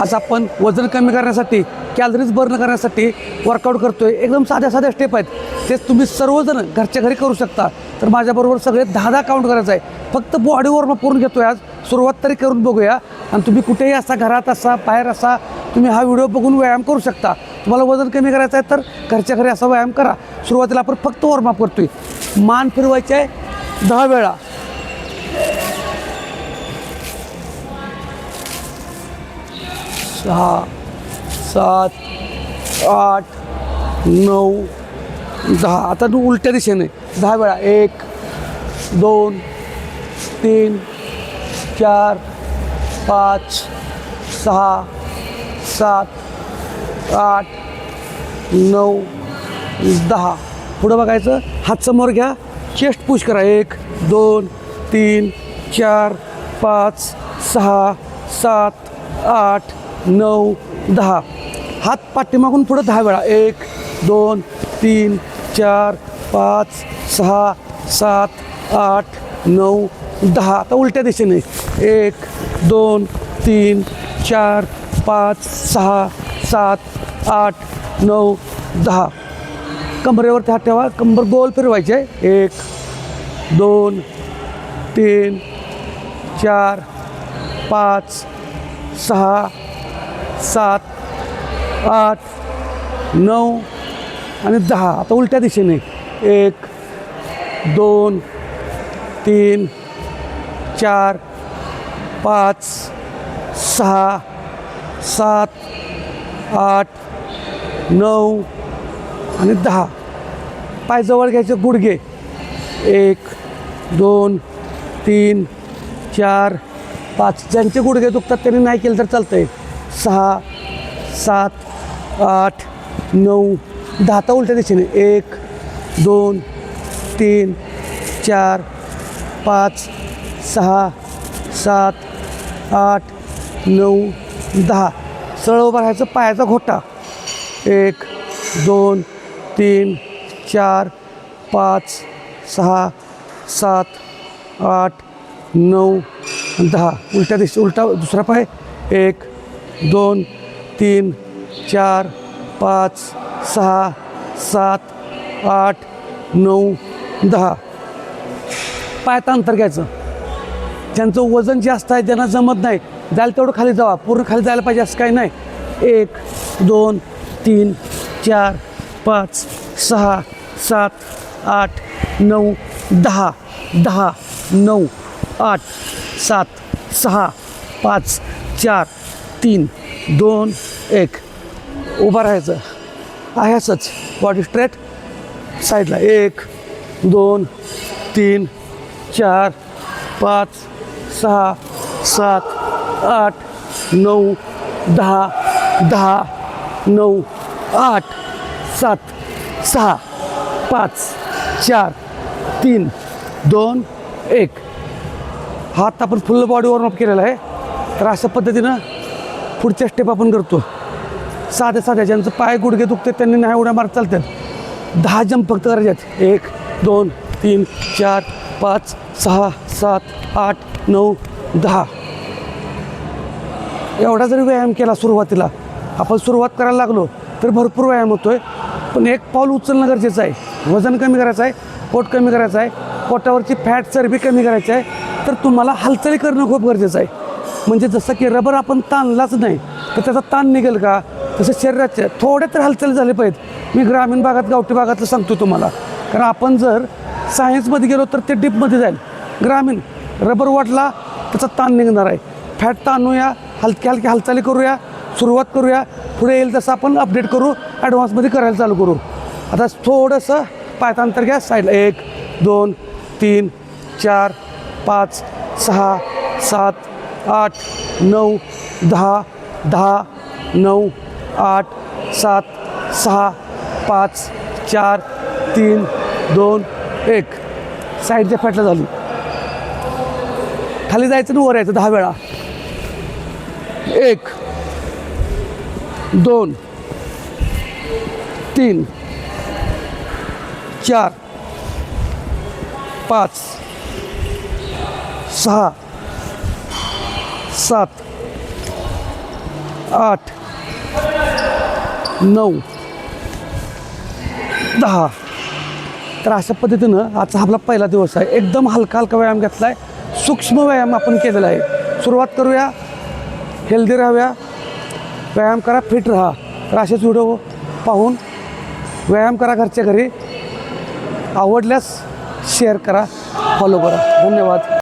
आज आपण वजन कमी करण्यासाठी कॅलरीज बर्न करण्यासाठी वर्कआउट करतोय. एकदम साध्या साध्या स्टेप आहेत. तेच तुम्ही सर्वजण घरच्या घरी करू शकता. तर माझ्याबरोबर सगळे दहा दहा काउंट करायचं आहे. फक्त बॉडी वॉर्म करून घेतोय आज. सुरुवात तरी करून बघूया. आणि तुम्ही कुठेही असा घरात असा बाहेर असा तुम्ही हा व्हिडिओ बघून व्यायाम करू शकता. तुम्हाला वजन कमी करायचं आहे तर घरच्या घरी असा व्यायाम करा. सुरुवातीला आपण फक्त वॉर्मअप करतोय. मान फिरवायचे आहे दहा वेळा. सहा सात आठ नऊ दहा. आता तू उलट्या दिशेने. दहा वेळा. एक दोन तीन चार पाच सहा सात आठ नऊ दहा. पुढं बघायचं. हात समोर घ्या. चेस्ट पुश करा. एक दोन तीन चार पाच सहा सात आठ नऊ दहा. हात पाठीमागून पुढं दहा वेळा. एक दोन तीन चार पाच सहा सात आठ नऊ दहा. आता उलट्या दिशेने. एक दोन तीन चार पाच सहा सात आठ नऊ दहा. कमरेवरती हात ठेवा. कंबर गोल फिरवायचे आहे. एक दोन तीन चार पाच सहा सात आठ नऊ आणि दहा. आता उलट्या दिशेने. एक दोन तीन चार पाच सहा सात आठ नऊ आणि दहा. पायजवळ घ्यायचे गुडघे. एक दोन तीन चार पाच. ज्यांचे गुडघे दुखतात त्यांनी नाही केलं तर चालतं आहे सहा सात आठ नऊ दहा. तर उलट्या दिशेने. एक दोन तीन चार पाच सहा सात आठ नऊ दहा. सरळ उभं राहायचं पायाचा घोटा. एक दोन तीन चार पाच सहा सात आठ नऊ दहा. उलट्या दिशे उलटा दुसरा पाय. एक दोन तीन चार पाच सहा सात आठ नऊ दहा. पायात अंतर घ्यायचं. ज्यांचं वजन जास्त आहे ज्यांना जमत नाही. जायला तेवढं खाली जावा. पूर्ण खाली जायला पाहिजे असं काही नाही. एक दोन तीन चार पाच सहा सात आठ नऊ दहा. दहा नऊ आठ सात सहा पाच चार तीन दोन एक. उभं राहायचं. आहे असंच बॉडी स्ट्रेट साईडला एक दोन तीन चार पाच सहा सात आठ नऊ दहा दहा नऊ आठ सात सहा पाच चार तीन दोन एक. हात आपण फुल बॉडी केलेला आहे. तर अशा पद्धतीनं पुढच्या स्टेप आपण करतो. साध्या साध्या ज्यांचं पाय गुडघे दुखते त्यांनी नाही उड्या मारत चालतात. दहा जंप फक्त करायच्यात. आहेत एक दोन तीन चार पाच सहा सात आठ नऊ दहा. एवढा जरी व्यायाम केला सुरुवातीला आपण सुरुवात करायला लागलो तर भरपूर व्यायाम होतो आहे पण एक पाऊल उचलणं गरजेचं आहे. वजन कमी करायचं आहे पोट कमी करायचं आहे पोटावरची फॅट चरबी कमी करायची आहे तर तुम्हाला हालचाली करणं खूप गरजेचं आहे. म्हणजे जसं की रबर आपण ताणलाच नाही तर त्याचा ताण निघेल का? तसं शरीराच्या थोड्या तर हालचाली झाले पाहिजेत. मी ग्रामीण भागात गावठी भागातलं सांगतो तुम्हाला. कारण आपण जर सायन्समध्ये गेलो तर ते डीपमध्ये जाईल. ग्रामीण रबर वाटला त्याचा ताण निघणार आहे. फॅट ताणूया हलक्या हलक्या हालचाली करूया सुरुवात करूया. पुढे येईल तसं आपण अपडेट करू ॲडव्हान्समध्ये करायला चालू करू. आता थोडंसं पायात अंतर घ्या साईडला एक दोन तीन चार पाच सहा सात आठ नऊ दहा दहा नऊ आठ सात सहा पाच चार तीन दोन एक. साईडच्या फॅटला झाली. खाली जायचं आणि वर यायचं दहा वेळा. एक दोन तीन चार पाच सहा सात आठ नऊ दहा. तर अशा पद्धतीनं आजचा आपला पहिला दिवस आहे. एकदम हलका हलका व्यायाम घेतला आहे सूक्ष्म व्यायाम आपण केलेला आहे. सुरुवात करूया. हेल्दी राहूया. व्यायाम करा फिट राहा. तर असेच व्हिडिओ पाहून व्यायाम करा घरच्या घरी. आवडल्यास शेअर करा फॉलो करा. धन्यवाद.